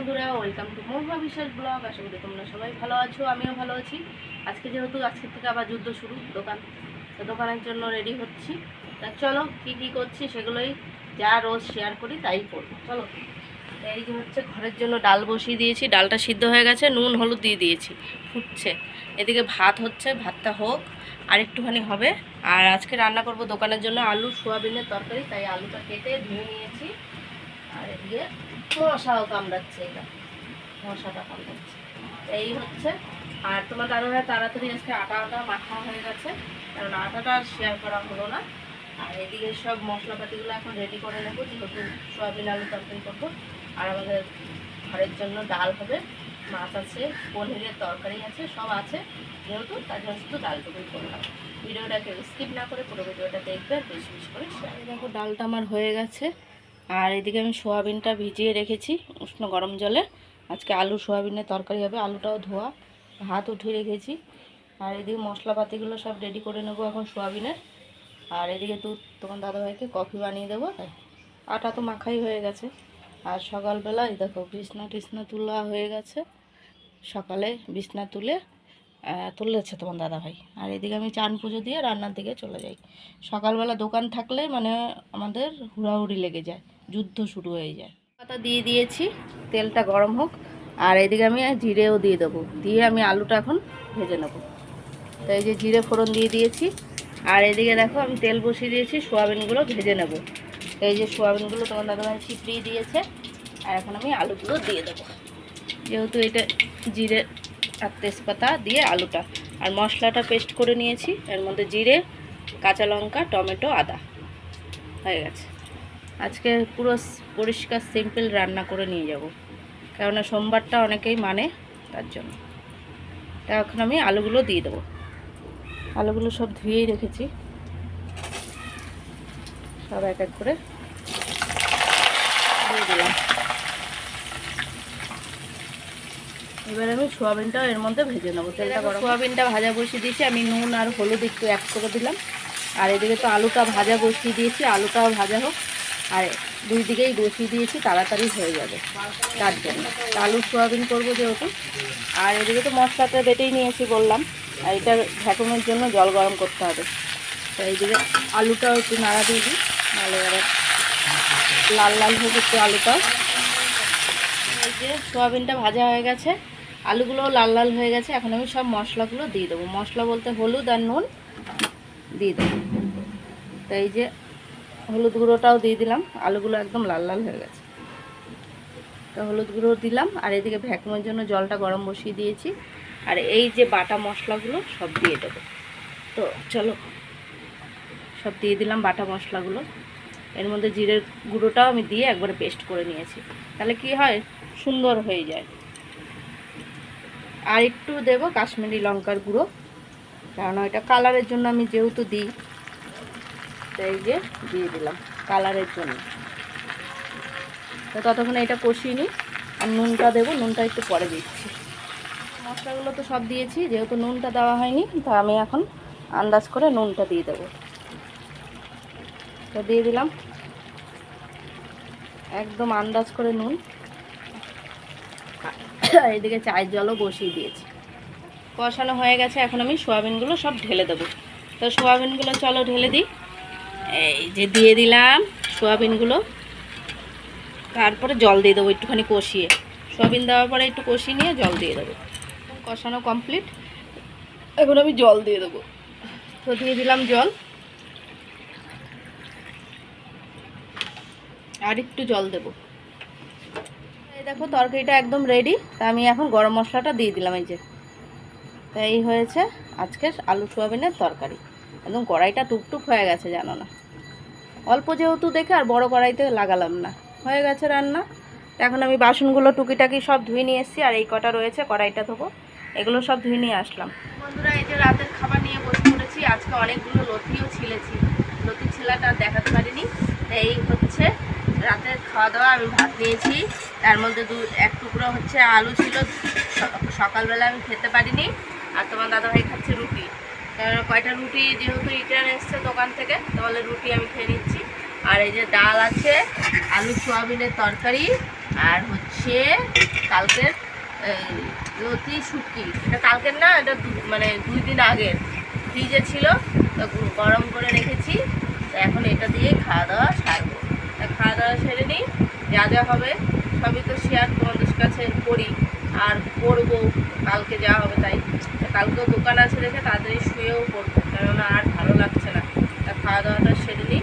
বন্ধুরা welcome to মহুয়া বিশ্বাস blog আশা করি তোমরা সবাই ভালো আছো, আমিও ভালো আছি। আজকে যেহেতু, আজকে থেকে আবার যুদ্ধ শুরু, দোকান। তো দোকানের জন্য রেডি হচ্ছি। তা চলো, কি কি করছি সেগুলোই যা রোজ শেয়ার করি, তাই করব। চলো। এই যে হচ্ছে, ঘরের জন্য ডাল বসিয়ে দিয়েছি। ডালটা সিদ্ধ হয়ে গেছে, নুন, হলুদ দিয়ে দিয়েছি। ফুটছে। এদিকে ভাত হচ্ছে, ভাতটা হোক, আর একটুখানি হবে। আর আজকে রান্না করব দোকানের জন্য আলু, সোয়াবিনের তরকারি, তাই আলুটা কেটে ধুয়ে নিয়েছি। আর এদিকে মশাও কামড়াচ্ছে এটা। মশাটা কামড়াচ্ছে। এই হচ্ছে। আর তোমার দাদা ভাই তাড়াতাড়ি আজকে আটা আটা মাখা হয়ে গেছে। কারণ আটাটা আর শেয়ার করা হলো না। আর এদিকে সব মশলাপাতিগুলো এখন রেডি করে নেব যেহেতু সোয়াবিন আলু তরকারি করব। আর আমাদের ঘরের জন্য ডাল হবে। মাছ আছে, পনিরের তরকারি আছে, সব আছে। যেহেতু তার জন্য শুধু ডালটুকুই করলাম ভিডিওটাকে স্কিপ না করে পুরো ভিডিওটা দেখবে বেশি বেশি করে দেখো, ডালটা আমার হয়ে গেছে। আর এদিকে আমি সোয়াবিনটা ভিজিয়ে রেখেছি উষ্ণ গরম জলে। আজকে আলু সোয়াবিনের তরকারি হবে, আলুটাও ধোয়া ভাত উঠিয়ে রেখেছি। আর এদিকে মশলাপাতিগুলো সব রেডি করে নেব এখন সোয়াবিনের। আর এদিকে দুধ তোমার দাদাভাইকে কফি বানিয়ে দেবো আটা তো মাখাই হয়ে গেছে। আর সকালবেলা এই দেখো বিছনা টিছনা তোলা হয়ে গেছে। সকালে বিছনা তুলে তুলেছে তোমার দাদাভাই। আর এদিকে আমি চান পুজো দিয়ে রান্নার দিকে চলে যাই। সকালবেলা দোকান থাকলে মানে আমাদের হুড়াহুড়ি লেগে যায়। যুদ্ধ শুরু হয়ে যায়। পাতা দিয়ে দিয়েছি, তেলটা গরম হোক, আর এদিকে আমি জিরেও দিয়ে দেবো। দিয়ে আমি আলুটা এখন ভেজে নেব। তো এই যে জিরে ফোড়ন দিয়ে দিয়েছি, আর এদিকে দেখো আমি তেল বসিয়ে দিয়েছি, সোয়াবিনগুলো ভেজে নেব। এই যে সোয়াবিনগুলো তোমার দাদা দাদাভাই চিপড়িয়ে দিয়েছে, আর এখন আমি আলুগুলো দিয়ে দেবো। যেহেতু এটা জিরে আর তেজপাতা দিয়ে আলুটা, আর মশলাটা পেস্ট করে নিয়েছি, এর মধ্যে জিরে, কাঁচা লঙ্কা, টমেটো, আদা। হয়ে গেছে। আজকে পুরো পরিষ্কার সিম্পল রান্না করে নিয়ে যাব। কেননা সোমবারটা অনেকেই মানে তার জন্য। তা এখন আমি আলুগুলো দিয়ে দেবো। আলুগুলো সব ধুয়েই রেখেছি। সব এক এক করে দিয়ে দিলাম। এবার আমি সোয়াবিনটাও এর মধ্যে ভেজে নেব। তেলটা সোয়াবিনটা ভাজা বসিয়ে দিয়েছি। আমি নুন আর হলুদ একটু অ্যাড করে দিলাম। আর এদিকে তো আলুটা ভাজা বসিয়ে দিয়েছি। আলুটাও ভাজা হোক। আর দুই দিকেই বসিয়ে দিয়েছি, তাড়াতাড়ি হয়ে যাবে তার জন্য। আলু সোয়াবিন করব যেহেতু। আর এদিকে তো মশলাটা বেটেই নিয়েছি বললাম। আর এটা ভ্যাকুমের জন্য জল গরম করতে হবে। তো এইদিকে আলুটাও একটু নাড়া দিয়ে দিই এবার লাল লাল হোক একটু আলুটাও এই যে সোয়াবিনটা ভাজা হয়ে গেছে, আলুগুলোও লাল লাল হয়ে গেছে। এখন আমি সব মশলাগুলো দিয়ে দেবো। মশলা বলতে হলুদ আর নুন দিয়ে দেবো। তো এই যে হলুদ গুঁড়োটাও দিয়ে দিলাম। আলুগুলো একদম লাল লাল হয়ে গেছে। তো হলুদ গুঁড়ো দিলাম, আর এদিকে ভ্যাকুমের জন্য জলটা গরম বসিয়ে দিয়েছি। আর এই যে বাটা মশলাগুলো সব দিয়ে দেবো। তো চলো, সব দিয়ে দিলাম বাটা মশলাগুলো। এর মধ্যে জিরের গুঁড়োটাও আমি দিয়ে একবারে পেস্ট করে নিয়েছি। তাহলে কি হয়? সুন্দর হয়ে যায়। আর একটু দেবো কাশ্মীরি লঙ্কার গুঁড়ো। কারণ এটা কালারের জন্য আমি যেহেতু দিই তো এই যে দিয়ে দিলাম কালারের জন্য। তো ততক্ষণে এটা কষিয়ে নিই আর নুনটা দেবো, নুনটা একটু পরে দিচ্ছি। মশলাগুলো তো সব দিয়েছি, যেহেতু নুনটা দেওয়া হয়নি, তা আমি এখন আন্দাজ করে নুনটা দিয়ে দেবো। তো দিয়ে দিলাম। একদম আন্দাজ করে নুন। এদিকে চায়ের জলও বসিয়ে দিয়েছি। কষানো হয়ে গেছে, এখন আমি সোয়াবিনগুলো সব ঢেলে দেবো। তো সোয়াবিনগুলো চলো ঢেলে দিই। এই যে দিয়ে দিলাম সোয়াবিনগুলো। তারপরে জল দিয়ে দেবো, একটুখানি কষিয়ে। সোয়াবিন দেওয়ার পরে একটু কষিয়ে নিয়ে জল দিয়ে দেবো। কষানো কমপ্লিট এখন আমি জল দিয়ে দেবো। তো দিয়ে দিলাম জল। আর একটু জল দেব। এই দেখো, তরকারিটা একদম রেডি তা আমি এখন গরম মশলাটা দিয়ে দিলাম এই যে। তাই হয়েছে আজকের আলু সোয়াবিনের তরকারি। একদম কড়াইটা টুকটুক হয়ে গেছে, জানো না। অল্প যেহেতু দেখে আর বড় কড়াইতে লাগালাম না। হয়ে গেছে রান্না। এখন আমি বাসনগুলো টুকিটাকি সব ধুয়ে নিয়ে এসেছি, আর এই কটা রয়েছে, কড়াইটা ধোবো। এগুলো সব ধুয়ে নিয়ে আসলাম। বন্ধুরা, এই যে রাতের খাবার নিয়ে বসে পড়েছি, আজকে অনেকগুলো লতিও ছিলেছি। লতি ছিলাটা দেখাতে পারিনি। এই হচ্ছে রাতের খাওয়া দাওয়া আমি ভাত নিয়েছি। তার মধ্যে দু, এক টুকরো হচ্ছে আলু ছিল। সকালবেলা আমি খেতে পারিনি। আর তোমার দাদাভাই খাচ্ছে রুটি। কয়টা রুটি যেহেতু রিটার্ন এসছে দোকান থেকে, তাহলে রুটি আমি খেয়ে নিচ্ছি। এই যে ডাল আছে, আলু, সোয়াবিনের তরকারি, আর হচ্ছে কালকের লতি, শুটকি। এটা কালকের না, এটা মানে দুই দিন আগের। ফ্রিজে ছিল, তো গরম করে রেখেছি। এখন এটা দিয়ে খাওয়া দাওয়া সারবো। খাওয়া দাওয়া সেরে নিই, যা যা হবে, সবই তো শেয়ার তোমাদের কাছে করি। আর করব, কালকে যা হবে তাই। কালকেও দোকান আছে দেখে তাড়াতাড়ি শুয়েও পড়ব, কেননা আর ভালো লাগছে না। তা খাওয়া দাওয়াটা সেরে নিই।